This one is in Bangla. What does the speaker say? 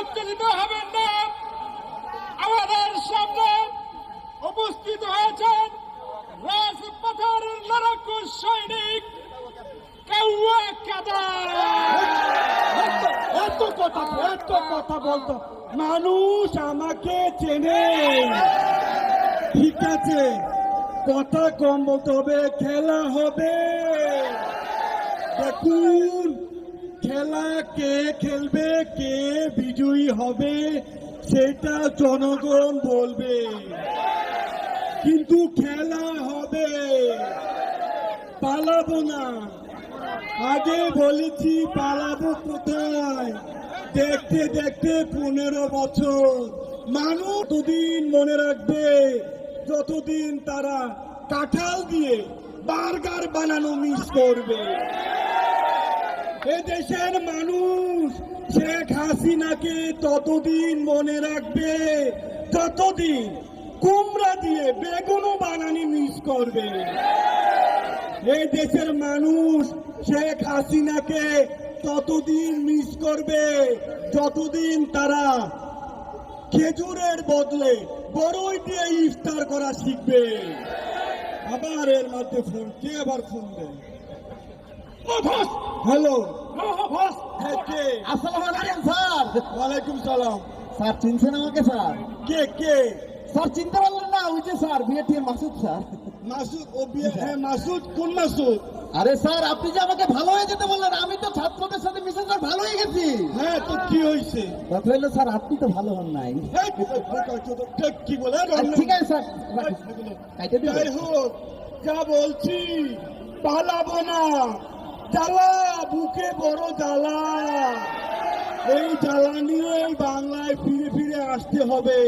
উত্তেজিত হবেন না। আমাদের সামনে উপস্থিত হয়েছেন রাজপথের লড়াকু সৈনিক কাউয়া এত কথা এত কথা বলতো। মানুষ আমাকে চেনে। ঠিক আছে, কথা কম বলতে হবে, খেলা হবে। দেখুন, খেলা কে খেলবে কে হবে, সেটা জনগণ বলবে। কিন্তু খেলা হবে। পালাবো না। আগে বলেছি পালাবো কোথায়? দেখতে দেখতে পনেরো বছর। মানুষ দুদিন মনে রাখবে, যতদিন তারা কাঁঠাল দিয়ে বার্গার বানানো মিস করবে। এ দেশের মানুষ শেখ হাসিনাকে ততদিন মনে রাখবে ততদিন কুমড়া দিয়ে বেগুনও বানানি মিস করবে। এই দেশের মানুষ শেখ হাসিনাকে ততদিন মিস করবে যতদিন তারা খেজুরের বদলে বড়ই দিয়ে ইফতার করা শিখবে। আবার এর মধ্যে ফোন কে আবার ফোন দেয়? হ্যালো? হ্যাঁ আসসালামু আলাইকুম স্যার ওয়ালাইকুম সালাম স্যার চিনছেন আমাকে স্যার কে কে স্যার চিনতে পারলেন না ওই যে স্যার বিএটিএম মাসুদ স্যার মাসুদ ও বিয়ে হ্যাঁ মাসুদ কোন মাসুদ আরে স্যার আপনি যে আমাকে ভালো হয়ে যেতে বললেন আমি তো ছাত্রদের সাথে মিশে স্যার ভালো হয়ে গেছি হ্যাঁ তো কি হয়েছে কথা হলো স্যার আপনি তো ভালো হন নাই কি বলে ঠিক আছে স্যার? যাই হোক যা বলছি পালাবো না জ্বালা বুকে বড় জ্বালা। এই জ্বালা নিয়ে বাংলায় ফিরে ফিরে আসতে হবে।